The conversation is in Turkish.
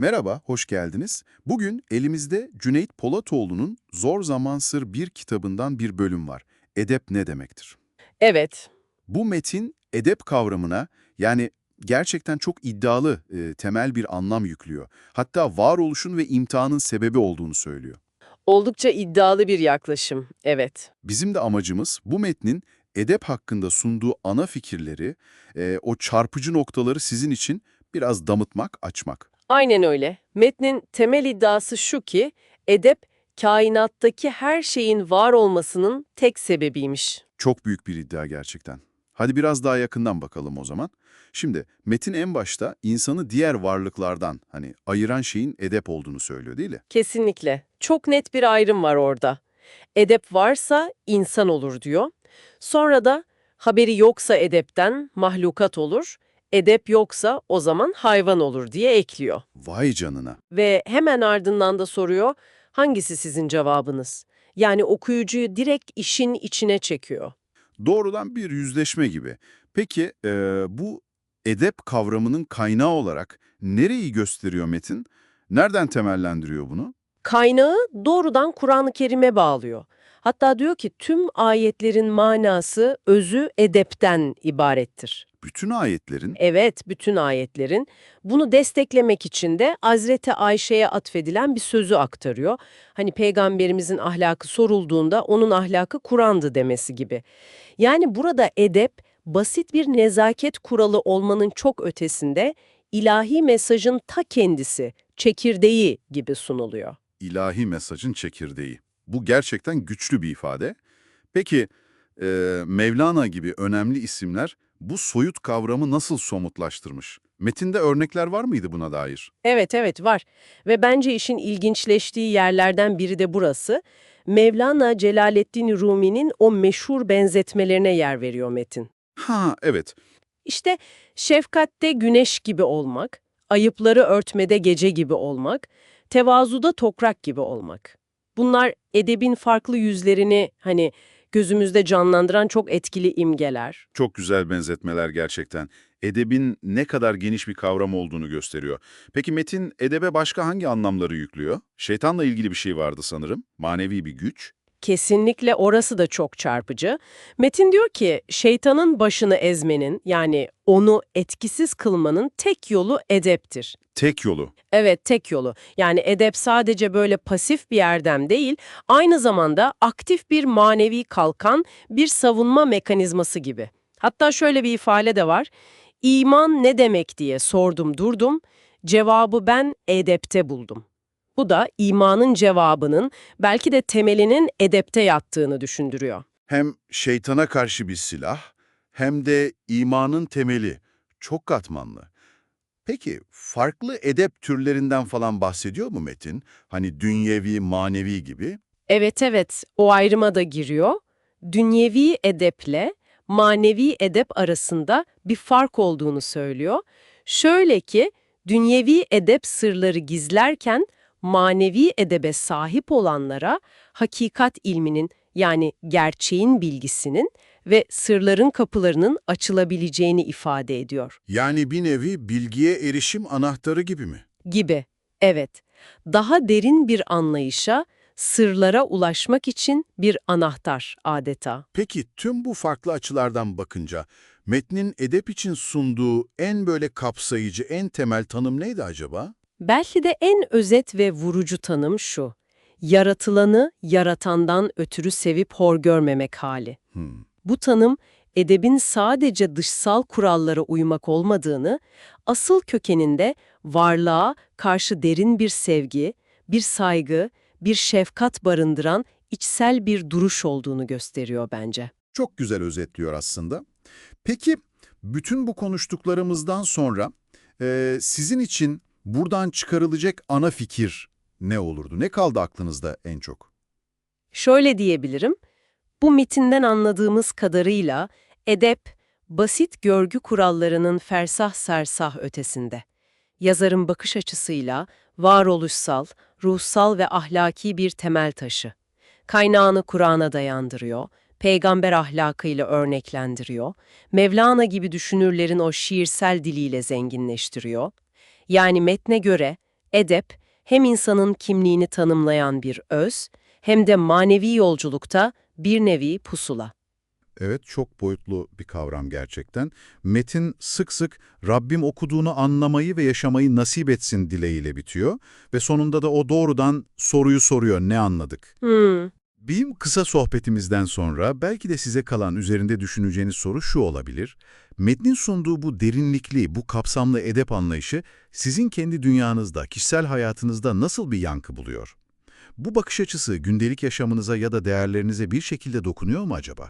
Merhaba, hoş geldiniz. Bugün elimizde Cüneyt Polatoğlu'nun Zor Zamansır bir kitabından bir bölüm var. Edep ne demektir? Evet, Bu metin edep kavramına yani gerçekten çok iddialı e, temel bir anlam yüklüyor. Hatta varoluşun ve imtihanın sebebi olduğunu söylüyor. oldukça iddialı bir yaklaşım. Evet. Bizim de amacımız bu metnin edep hakkında sunduğu ana fikirleri, e, o çarpıcı noktaları sizin için biraz damıtmak, açmak. Aynen öyle. Metnin temel iddiası şu ki, edep, kainattaki her şeyin var olmasının tek sebebiymiş. Çok büyük bir iddia gerçekten. Hadi biraz daha yakından bakalım o zaman. Şimdi metin en başta insanı diğer varlıklardan hani ayıran şeyin edep olduğunu söylüyor değil mi? Kesinlikle. Çok net bir ayrım var orada. Edep varsa insan olur diyor. Sonra da haberi yoksa edepten mahlukat olur, edep yoksa o zaman hayvan olur diye ekliyor. Vay canına. Ve hemen ardından da soruyor, hangisi sizin cevabınız? Yani okuyucuyu direkt işin içine çekiyor. Doğrudan bir yüzleşme gibi. Peki e, bu edep kavramının kaynağı olarak nereyi gösteriyor metin? Nereden temellendiriyor bunu? Kaynağı doğrudan Kur'an-ı Kerim'e bağlıyor. Hatta diyor ki tüm ayetlerin manası, özü edepten ibarettir. Bütün ayetlerin Evet, bütün ayetlerin. Bunu desteklemek için de Hazreti Ayşe'ye atfedilen bir sözü aktarıyor. Hani peygamberimizin ahlakı sorulduğunda onun ahlakı Kur'an'dı demesi gibi. Yani burada edep basit bir nezaket kuralı olmanın çok ötesinde ilahi mesajın ta kendisi, çekirdeği gibi sunuluyor. ilahi mesajın çekirdeği. Bu gerçekten güçlü bir ifade. Peki e, Mevlana gibi önemli isimler bu soyut kavramı nasıl somutlaştırmış? Metinde örnekler var mıydı buna dair? Evet evet var ve bence işin ilginçleştiği yerlerden biri de burası. Mevlana Celaleddin Rumi'nin o meşhur benzetmelerine yer veriyor Metin. Ha evet, İşte şefkatte güneş gibi olmak, ayıpları örtmede gece gibi olmak, tevazuda toprak gibi olmak. Bunlar edebin farklı yüzlerini hani gözümüzde canlandıran çok etkili imgeler. çok güzel benzetmeler gerçekten. Edebin ne kadar geniş bir kavram olduğunu gösteriyor. Peki metin edebe başka hangi anlamları yüklüyor? Şeytanla ilgili bir şey vardı sanırım. Manevi bir güç. Kesinlikle orası da çok çarpıcı. Metin diyor ki şeytanın başını ezmenin yani onu etkisiz kılmanın tek yolu edeptir. Tek yolu. Evet tek yolu. Yani edep sadece böyle pasif bir erdem değil, aynı zamanda aktif bir manevi kalkan, bir savunma mekanizması gibi. Hatta şöyle bir ifade de var. İman ne demek diye sordum durdum, cevabı ben edepte buldum. Bu da imanın cevabının belki de temelinin edepte yattığını düşündürüyor. Hem şeytana karşı bir silah, hem de imanın temeli. Çok katmanlı. Peki farklı edep türlerinden falan bahsediyor mu Metin? Hani dünyevi, manevi gibi? Evet evet, o ayrıma da giriyor. Dünyevi edeple manevi edep arasında bir fark olduğunu söylüyor. Şöyle ki, dünyevi edep sırları gizlerken manevi edebe sahip olanlara hakikat ilminin yani gerçeğin bilgisinin ve sırların kapılarının açılabileceğini ifade ediyor. Yani bir nevi bilgiye erişim anahtarı gibi mi? Gibi. Evet. Daha derin bir anlayışa, sırlara ulaşmak için bir anahtar adeta. Peki tüm bu farklı açılardan bakınca metnin edep için sunduğu en böyle kapsayıcı, en temel tanım neydi acaba? Belki de en özet ve vurucu tanım şu. Yaratılanı yaratandan ötürü sevip hor görmemek hali. Hmm. Bu tanım, edebin sadece dışsal kurallara uymak olmadığını, asıl kökeninde varlığa karşı derin bir sevgi, bir saygı, bir şefkat barındıran içsel bir duruş olduğunu gösteriyor bence. Çok güzel özetliyor aslında. Peki bütün bu konuştuklarımızdan sonra e, sizin için buradan çıkarılacak ana fikir ne olurdu? Ne kaldı aklınızda en çok? Şöyle diyebilirim, bu metinden anladığımız kadarıyla edep, basit görgü kurallarının fersah sersah ötesinde. Yazarın bakış açısıyla varoluşsal, ruhsal ve ahlaki bir temel taşı. Kaynağını Kur'an'a dayandırıyor, peygamber ahlakıyla örneklendiriyor, Mevlana gibi düşünürlerin o şiirsel diliyle zenginleştiriyor. Yani metne göre Edep, hem insanın kimliğini tanımlayan bir öz, hem de manevi yolculukta bir nevi pusula. Evet, çok boyutlu bir kavram gerçekten. Metin sık sık Rabbim okuduğunu anlamayı ve yaşamayı nasip etsin dileğiyle bitiyor ve sonunda da o doğrudan soruyu soruyor, ne anladık? Hmm, Bizim kısa sohbetimizden sonra belki de size kalan üzerinde düşüneceğiniz soru şu olabilir. Metnin sunduğu bu derinlikli, bu kapsamlı edep anlayışı sizin kendi dünyanızda, kişisel hayatınızda nasıl bir yankı buluyor? Bu bakış açısı gündelik yaşamınıza ya da değerlerinize bir şekilde dokunuyor mu acaba?